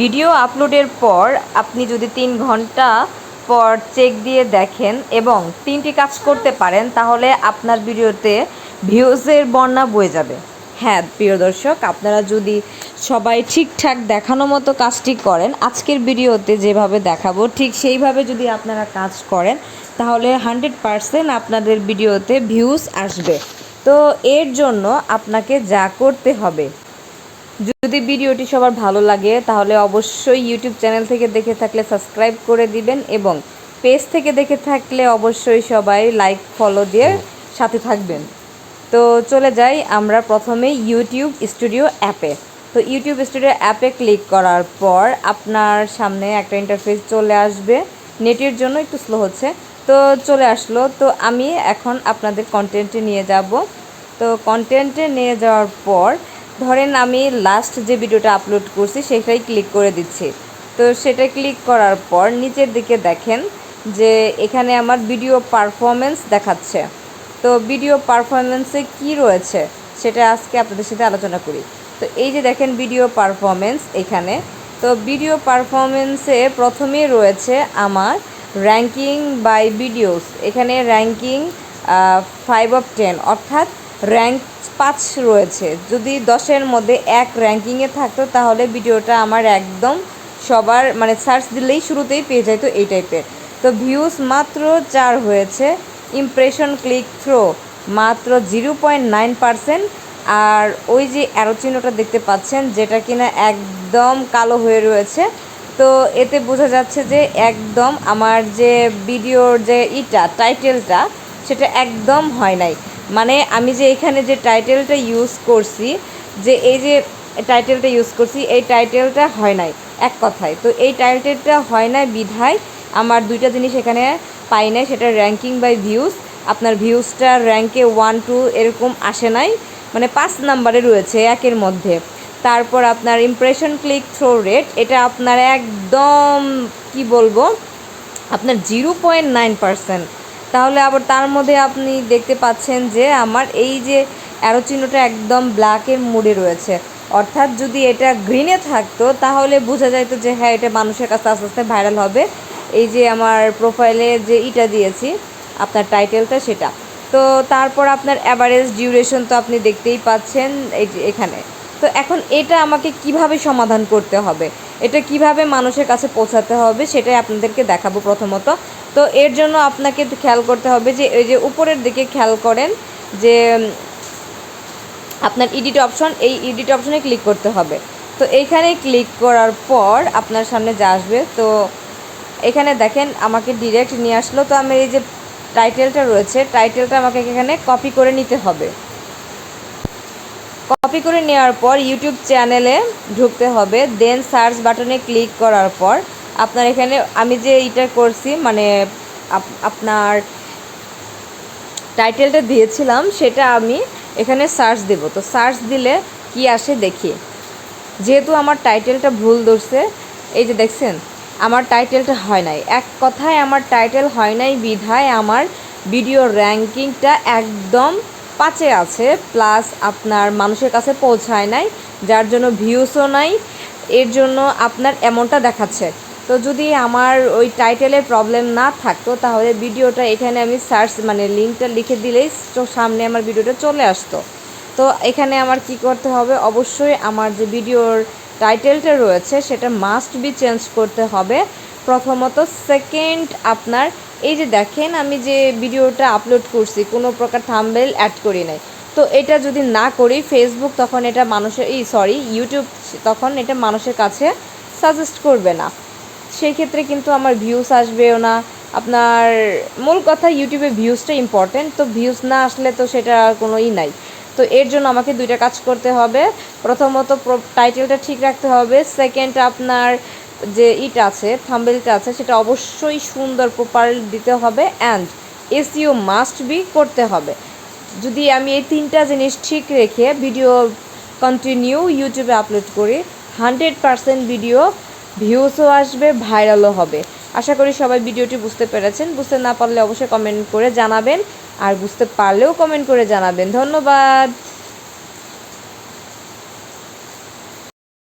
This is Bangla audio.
ভিডিও আপলোডের পর আপনি যদি তিন ঘণ্টা পর চেক দিয়ে দেখেন এবং তিনটি কাজ করতে পারেন, তাহলে আপনার ভিডিওতে ভিউজের বন্যা বয়ে যাবে। হ্যাঁ প্রিয় দর্শক, আপনারা যদি সবাই ঠিকঠাক দেখানো মতো কাজটি করেন, আজকের ভিডিওতে যেভাবে দেখাবো, ঠিক সেইভাবে যদি আপনারা কাজ করেন, তাহলে হান্ড্রেড পারসেন্ট আপনাদের ভিডিওতে ভিউজ আসবে। তো এর জন্য আপনাকে যা করতে হবে যদি ভিডিওটি সবার ভালো লাগে তাহলে অবশ্যই ইউটিউব চ্যানেল থেকে দেখে থাকলে সাবস্ক্রাইব করে দিবেন এবং পেজ থেকে দেখে থাকলে অবশ্যই সবাই লাইক ফলো দিয়ে সাথে থাকবেন। তো চলে যাই আমরা প্রথমে ইউটিউব স্টুডিও অ্যাপে। তো ইউটিউব স্টুডিও অ্যাপে ক্লিক করার পর আপনার সামনে একটা ইন্টারফেস চলে আসবে। নেটের জন্য একটু স্লো হচ্ছে। তো চলে আসলো। তো আমি এখন আপনাদের কন্টেন্টে নিয়ে যাব। তো কন্টেন্টে নিয়ে যাওয়ার পর ধরেন আমি লাস্ট যে ভিডিওটা আপলোড করছি, সেটাই ক্লিক করে দিচ্ছি। তো সেটা ক্লিক করার পর নিচের দিকে দেখেন যে এখানে আমার ভিডিও পারফরমেন্স দেখাচ্ছে। তো ভিডিও পারফরমেন্সে কি রয়েছে, সেটা আজকে আপনাদের সাথে আলোচনা করি। তো এই যে দেখেন ভিডিও পারফরমেন্স এখানে। তো ভিডিও পারফরমেন্সে প্রথমেই রয়েছে আমার র্যাঙ্কিং বাই ভিডিওস এখানে র্যাঙ্কিং ফাইভ অফ টেন অর্থাৎ র্যাঙ্ক পাঁচ রয়েছে। যদি দশের মধ্যে এক র্যাঙ্কিংয়ে থাকতো, তাহলে ভিডিওটা আমার একদম সবার মানে সার্চ দিলেই শুরুতেই পেয়ে যাইতো এই টাইপের। তো ভিউজ মাত্র চার হয়েছে, ইমপ্রেশন ক্লিক থ্রো মাত্র জিরো পয়েন্ট নাইন পারসেন্ট, আর ওই যে অ্যারো চিহ্নটা দেখতে পাচ্ছেন, যেটা কিনা একদম কালো হয়ে রয়েছে। তো এতে বোঝা যাচ্ছে যে একদম আমার যে ভিডিওর যে ইটা টাইটেলটা সেটা একদম হয় নাই। মানে আমি যে এখানে যে টাইটেলটা ইউজ করছি, যে এই যে টাইটেলটা ইউজ করছি, এই টাইটেলটা হয় নাই, এক কথায়। তো এই টাইটেলটা হয় না বিধায় আমার দুইটা জিনিস এখানে পাই নাই, সেটা র্যাঙ্কিং বাই ভিউজ আপনার ভিউজটা র্যাঙ্কে ওয়ান টু এরকম আসে নাই মানে পাঁচ নাম্বারে রয়েছে একের মধ্যে। তারপর আপনার ইমপ্রেশন ক্লিক থ্রো রেট এটা আপনার একদম, কি বলব, আপনার জিরো পয়েন্ট নাইন পারসেন্ট তাহলে আবার তার মধ্যে আপনি দেখতে পাচ্ছেন যে আমার এই যে অ্যারো চিহ্নটা একদম ব্ল্যাকের মুডে রয়েছে। অর্থাৎ যদি এটা গ্রিনে থাকতো, তাহলে বোঝা যাইতো যে হ্যাঁ এটা মানুষের কাছে আস্তে আস্তে ভাইরাল হবে। এই যে আমার প্রোফাইলে যে ইটা দিয়েছি, আপনার টাইটেলটা সেটা। তো তারপর আপনার অ্যাভারেজ ডিউরেশন তো আপনি দেখতেই পাচ্ছেন এই এখানে। তো এখন এটা আমাকে কীভাবে সমাধান করতে হবে? এটা কীভাবে মানুষের কাছে পৌঁছাতে হবে সেটাই আপনাদেরকে দেখাবো প্রথমত। তো এর জন্য আপনাকে খেয়াল করতে হবে যে, এই যে উপরের দিকে খেয়াল করেন যে, আপনার এডিট অপশন এই এডিট অপশনে ক্লিক করতে হবে। তো এইখানে ক্লিক করার পর আপনার সামনে যা আসবে, তো এখানে দেখেন আমাকে ডিরেক্ট নিয়ে আসলো। তো আমি এই যে টাইটেলটা রয়েছে টাইটেলটা আমাকে এখানে কপি করে নিতে হবে। কপি করে নেওয়ার পর ইউটিউব চ্যানেলে ঢুকতে হবে। দেন সার্চ বাটনে ক্লিক করার পর আপনার এখানে আমি যে এটা করছি মানে আপনার টাইটেলটা দিয়েছিলাম, সেটা আমি এখানে সার্চ দেব। তো সার্চ দিলে কি আসে দেখি। যেহেতু আমার টাইটেলটা ভুল ধরছে, এই যে দেখছেন, আমার টাইটেলটা হয় নাই। এক কথায় আমার টাইটেল হয় নাই বিধায় আমার ভিডিও র্যাঙ্কিংটা একদম পাঁচে আছে প্লাস আপনার মানুষের কাছে পৌঁছায় নাই, যার জন্য ভিউসও নাই, এর জন্য আপনার এমনটা দেখাচ্ছে। তো যদি আমার ওই টাইটেলের প্রবলেম না থাকতো, তাহলে ভিডিওটা এখানে আমি সার্চ মানে লিঙ্কটা লিখে দিলেই সামনে আমার ভিডিওটা চলে আসতো। তো এখানে আমার কি করতে হবে? অবশ্যই আমার যে ভিডিওর টাইটেলটা রয়েছে, সেটা মাস্ট বি চেঞ্জ করতে হবে। প্রথমত সেকেন্ড আপনার এই যে দেখেন, আমি যে ভিডিওটা আপলোড করছি, কোনো প্রকার থাম্বেল অ্যাড করি নাই। তো এটা যদি না করি ফেসবুক তখন এটা মানুষের, এই সরি ইউটিউব তখন এটা মানুষের কাছে সাজেস্ট করবে না। সেই ক্ষেত্রে কিন্তু আমার ভিউস আসবেও না। আপনার মূল কথা ইউটিউবে ভিউজটা ইম্পর্টেন্ট তো ভিউজ না আসলে তো সেটা কোনো ই নাই। তো এর জন্য আমাকে দুইটা কাজ করতে হবে। প্রথমত টাইটেলটা ঠিক রাখতে হবে। সেকেন্ড আপনার যে ইটা আছে থাম্বেলটা আছে, সেটা অবশ্যই সুন্দর প্রপার দিতে হবে অ্যান্ড এসিও মাস্ট বি করতে হবে। যদি আমি এই তিনটা জিনিস ঠিক রেখে ভিডিও কন্টিনিউ ইউটিউবে আপলোড করি হান্ড্রেড পারসেন্ট ভিডিও ভিউসও আসবে ভাইরালও হবে। আশা করি সবাই ভিডিওটি বুঝতে পেরেছেন। বুঝতে না পারলে অবশ্যই কমেন্ট করে জানাবেন, আর বুঝতে পারলেও কমেন্ট করে জানাবেন। ধন্যবাদ।